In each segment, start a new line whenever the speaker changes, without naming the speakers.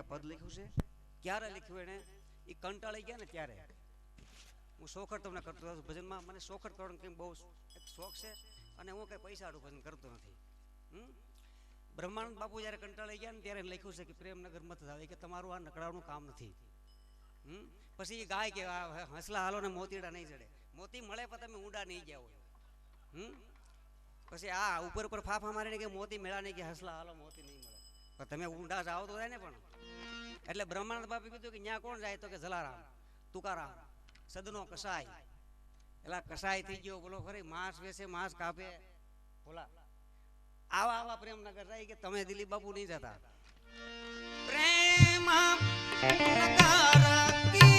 બાપુએ પદ લખ્યું છે? ક્યારે લખ્યું એને? એ કંટાળી ગયા ને ત્યારે. હું શોખર તમને કરતો હતો ભજનમાં. મને શોખર કરવાનો કંઈ બહુ એક શોખ છે અને હું કંઈ પૈસાવાળું ભજન કરતો નથી. હમ? બ્રહ્માનંદ બાપુ જ્યારે કંટાળી ગયા ને ત્યારે લખ્યું છે કે પ્રેમનગર મત આવે કે તમારું આ નકળાનું કામ નથી. હમ? પછી એ ગાય કે હસલા હાલો ને મોતીડા નહીં ચડે. મોતી મળે પણ તમે ઊંડા નહીં હોય. હમ? પછી આ ઉપર ઉપર ફાફા મારીને કે મોતી મેળા નહીં કે હસલા હાલો, મોતી નહીં મળે. તમે ઊંડા જાઓ તો ને પણ. એટલે બ્રહ્માનંદ બાપે કીધું કે ત્યાં કોણ જાય તો કે જલારામ, તુકારામ, સદનો કસાય એટલે કસાય થઈ ગયો, બોલો ખરી, માંસ વેસે માંસ કાપે. બોલા. આવા આવા પ્રેમનગર જાય કે તમે દિલીપ બાપુ નહીં જતા. પ્રેમ સુંદર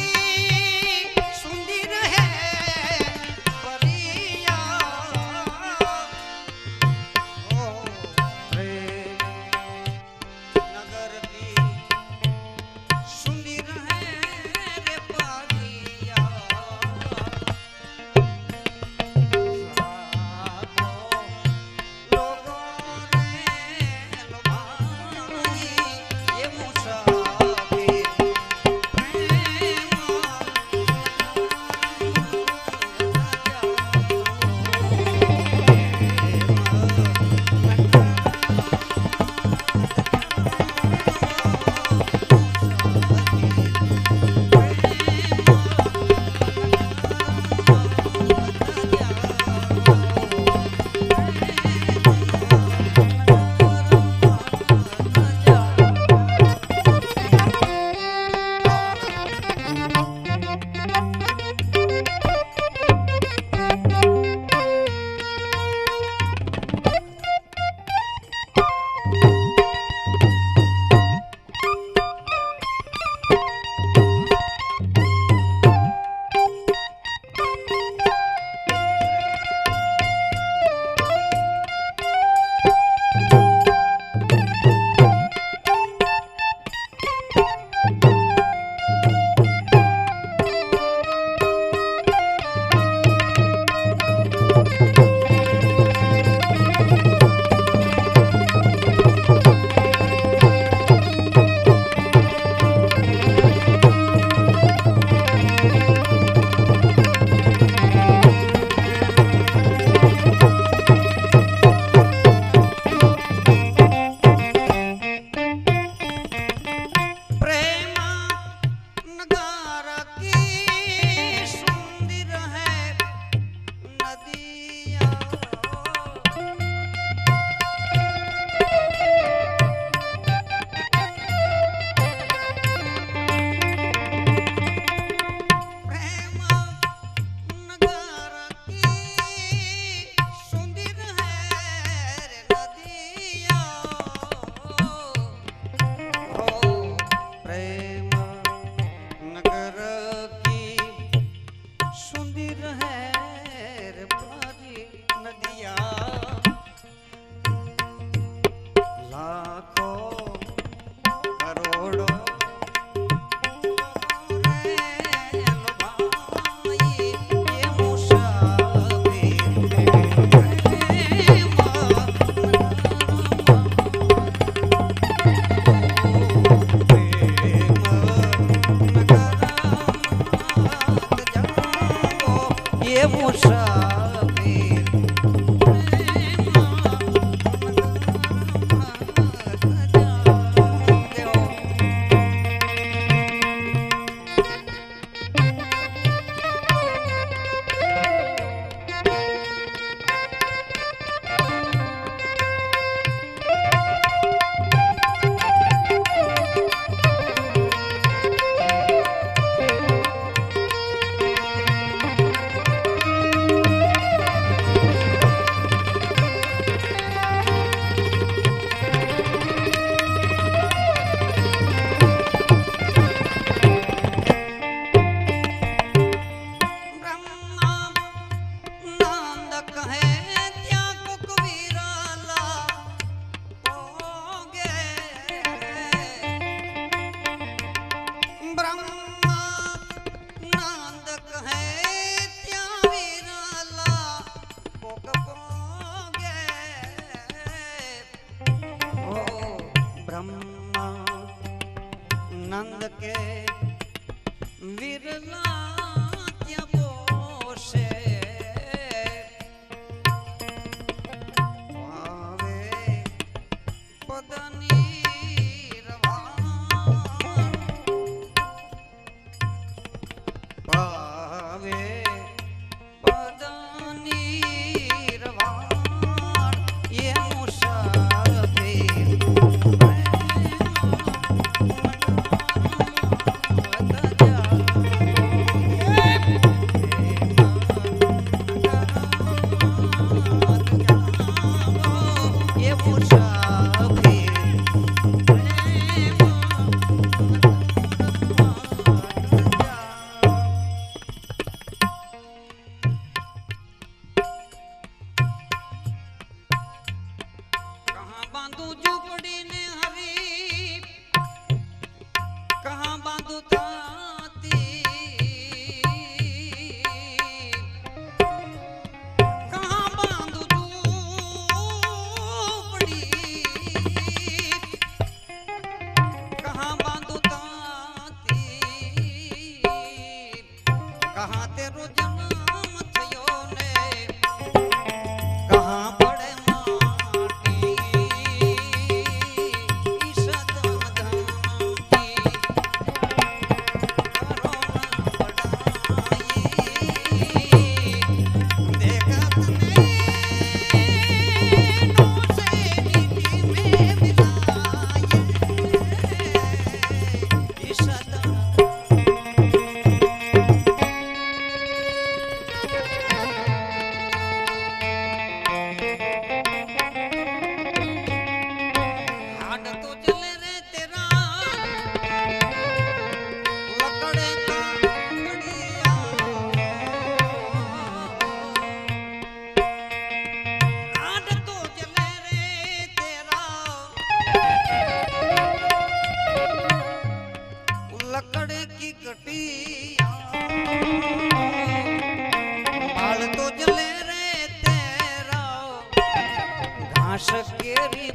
ಸಖೇರಿ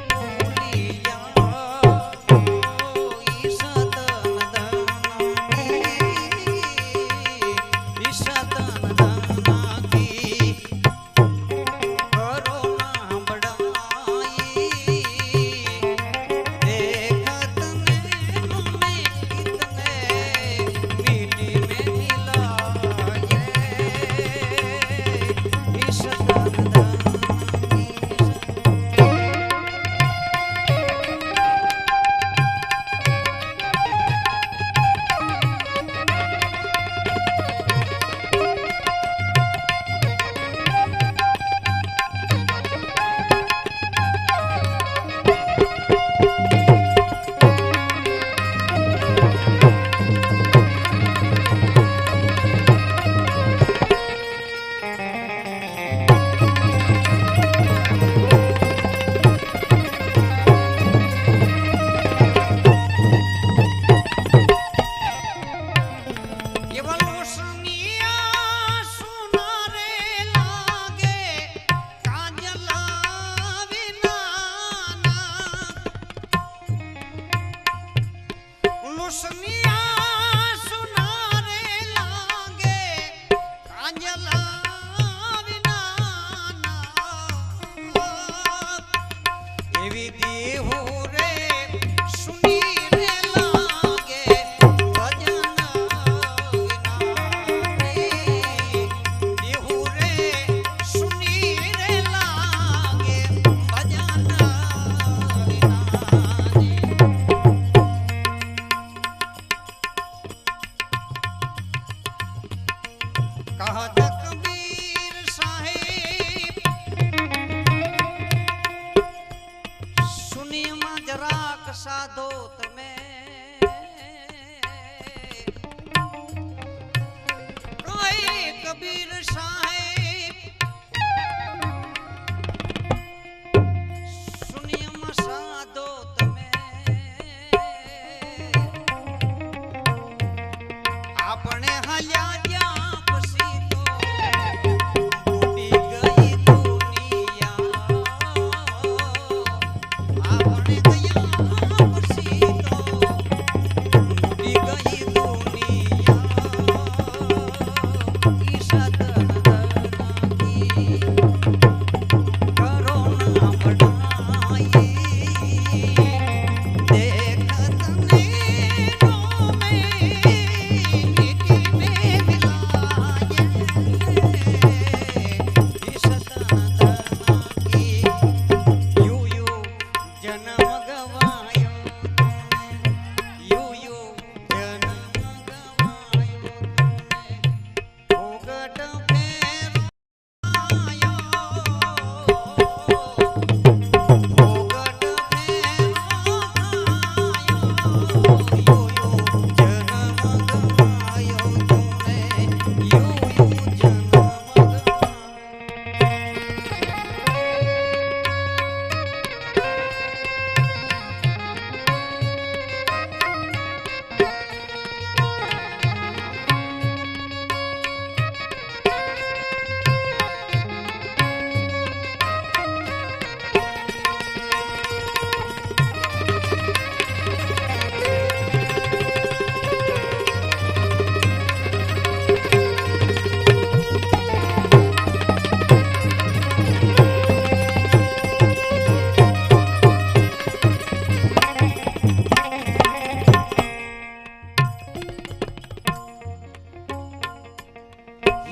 સુનિયમાં જરાક સાધો તમે. કબીર સાહેબ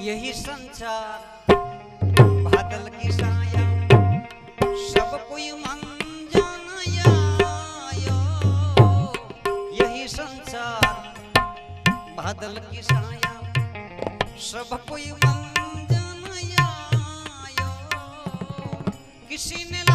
यही संसार, बादल की साया। सब कोई मन जाना यही संसार, बादल की साया। सब कोई मन जाना किसी ने